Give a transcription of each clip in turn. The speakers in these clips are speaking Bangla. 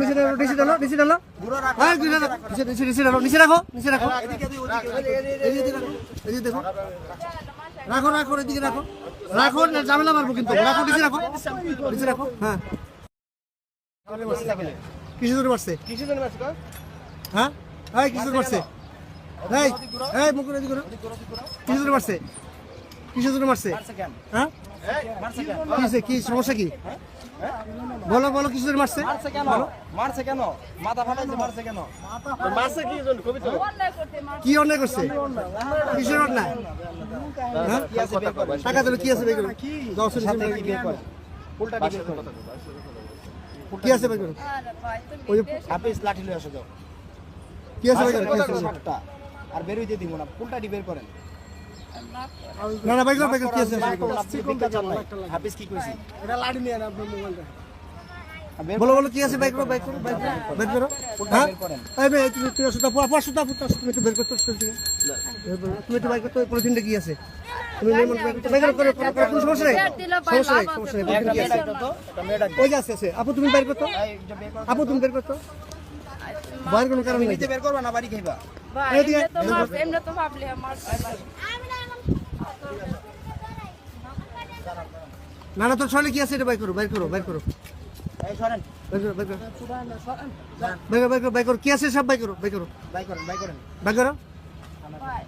নিচে ডালো নিচে নিচে ডালো হ্যাঁ নিচে ডালো নিচে নিচে ডালো নিচে রাখো এদিকে রাখো এদিকে দেখো রাখো রাখো কিন্তু রাখো নিচে রাখো নিচে রাখো হ্যাঁ কিসে ধরে মারছে হ্যাঁ কিসে ধরে মারছে এই মুখ এদিকে করো কিসে মারছে কিসে ধরে মারছে হ্যাঁ কি সমস্যা কি? বলো বলো কিসে মারছে। মারছে কেন? মারছে কেন? মাথা ফাটাইছে মারছে কেন? মারছে কি কবি কি অন্যায় করছে? কিসের অন্যায়? হ্যাঁ? টাকা দিলে কি আছে বের করো? দশ সাথে কি বের করে। উল্টা বের করে। কি আছে বের করো? ওই যে লাঠি লয়ে আসো যাও। কি আছে আর বের দিয়ে দিব না। উল্টাটি বের করেন। না না বের করো বের করো কি আছে বের করো? আপনি ভিক্ষা চান নাই। হাফিজ কি কইছি আর বের বলো বলো কি আছে বের করো বের করো বের করো, বের করো। হ্যাঁ এই বে তুমি তুমি পাঁচশো তারপর তুমি একটু বের করতে থেকে তুমি একটু বের করতে পলিথিনটা কি আছে? তুমি লেমন বের করতে বের করো করো করো, করো, কোনো সমস্যা নেই? সমস্যা নেই সমস্যা নেই একটা মেয়ে ডাকতো তো একটা মেয়ে ডাকতো ওই যে আছে আছে। আপু তুমি বের করতো আপু তুমি বের করতো? বাইরের কোনো কারণ নেই। নিতে বের করবা না বাড়ি খাইবা? এমনি তো ভাবলি আমার না না তোর ছলে কি আছে এটা বের করো বের করো বের করো এই সরেন করো করো করো করো করো কি আছে সব করো বের করো বাই বাই বের করো ভাই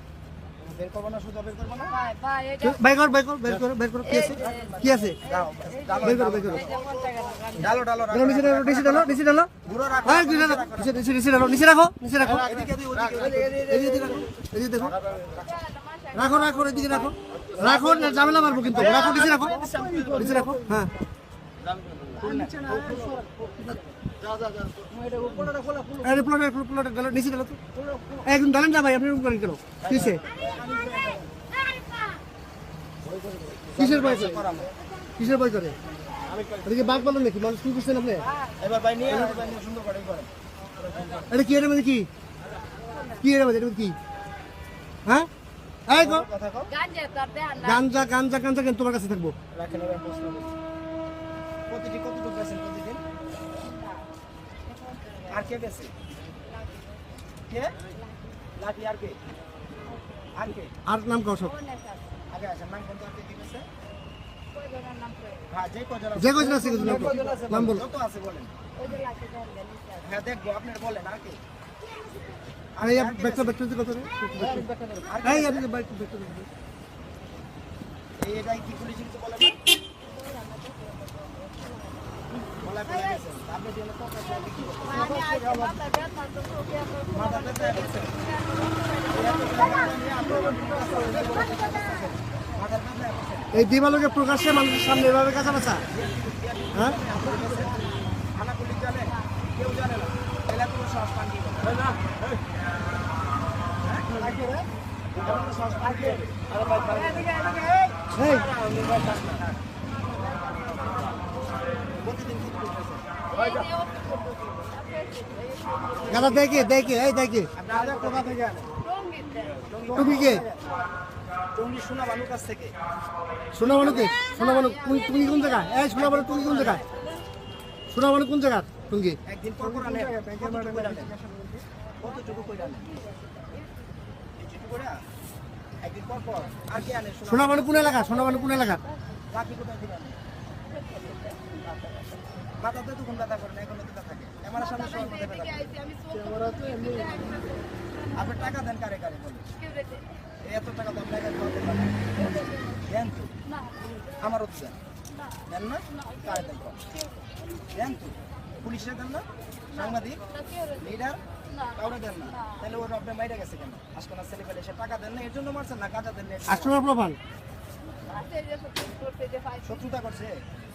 বের করব না সোজা বের করব না ভাই ভাই এটা বের করো করো বের করো বের করো কি আছে কি আছে করো করো ডালো ডালো ডালো নিচে ডালো নিচে ডালো নিচে ডালো গুঁড়ো রাখো হ্যাঁ নিচে ডালো নিচে নিচে নিচে ডালো নিচে রাখো নিচে রাখো এদিকে এদিকে রাখো এদিকে দেখো রাখো রাখো এদিকে রাখো। রাখো না ঝামেলা মারবো কিন্তু। রাখো নিচে রাখো। নিচে রাখো হ্যাঁ। একদম ডালেন না ভাই আপনি করেন কেন কিসে কিসের করে? কিসের বয় করে? এদিকে বাঘ বলেন নাকি মানুষ কি করছেন আপনি? এবার ভাই নিয়ে এবার ভাই নিয়ে সুন্দর করে এটা কি এর মধ্যে কি? কি এর মধ্যে এটা কি? হ্যাঁ? এই গো। গাঞ্জা গাঞ্জা গাঞ্জা গাঞ্জা কেন তোমার কাছে থাকব। করি। কতটুকু গেছেন প্রতিদিন? আর কে গেছে? কে? লাঠি আর কে? আর কে? আর নাম কাও সব। আগে আসেন নাম আর কে কে গেছে? হ্যাঁ যে কজন আছে নাম বলো। আছে বলেন। হ্যাঁ দেখব আপনার বলেন আর কে? আর দিতে কত রে এই আপনি ব্যাগটা ব্যাগটা দিতে এই এটাই কি পুলিশ কিছু বলে না? বলা করে আপনি দিলে কত টাকা বিক্রি করতেন? আমি মাথা ব্যথা তো তো মাথা ব্যথা গেছে মাথা ব্যথা গেছে। এই দিবালোকে প্রকাশ্যে মানুষের সামনে এভাবে কাঁচা বাঁচা হ্যাঁ? থানা পুলিশ জানে কেউ জানে না। এলা কোনো সাহস গাদা, দেখে দেখে, এই দেখে। তুমি কে? টঙ্গী সোনা বালুর কাছ থেকে সোনা মানুকে সোনা মানু তুমি তুমি কোন জায়গায়? এই সোনা মানু তুমি কোন জায়গায়? সোনা মানু কোন জায়গা একদিন পর পর? কতটুকু? এইটুকু করে? একদিন পর পর আর কি আনে? সোনা মানু কোন এলাকা? সোনা মানু কোন এলাকা? বাকি কোথায় থেকে এখন ব্যথা থাকে আমার সামনে সবার আপনি টাকা দেন কারে কারে বলে এত টাকা তো দেন তো। না। আমারও তো দেন। দেন না? কারে? দেন তো। পুলিশে দেন না। সাংবাদিক? লিডার? কাউরে দেন না। তাহলে ওর আপনি মাইরে গেছে কেন? আজকাল ছেলে পেলে সে টাকা দেন না এর জন্য মারছেন না কাজা দেন না জন্য? প্রমাণ? শত্রুতা করছে?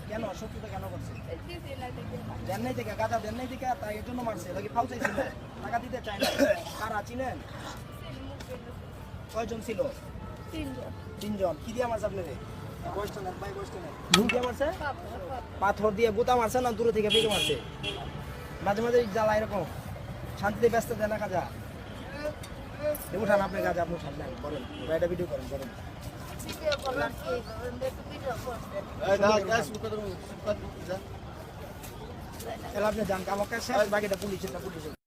কেন? শত্রুতা কেন করছে? দেন নাই থেকে গাজা দেন নাই থেকে তাই এর জন্য মারছে। নাকি ফাউ চাইছিল টাকা দিতে চায় না। কারা চিনেন? কয়জন ছিল? তিনজন। তিনজন। কি দিয়ে মারছে আপনারে? পাথর দিয়ে গোতা মারছে না দূরে থেকে পেকে মারছে মাঝে মাঝে জ্বালা এরকম। শান্তিতে ব্যস্ত দেয় না কাজা উঠান আপনি কাজা আপনি উঠান করেন। গাড়িটা ভিডিও করেন করেন। আপনি যান আমাকে বাকিটা পুলিশের পুলিশের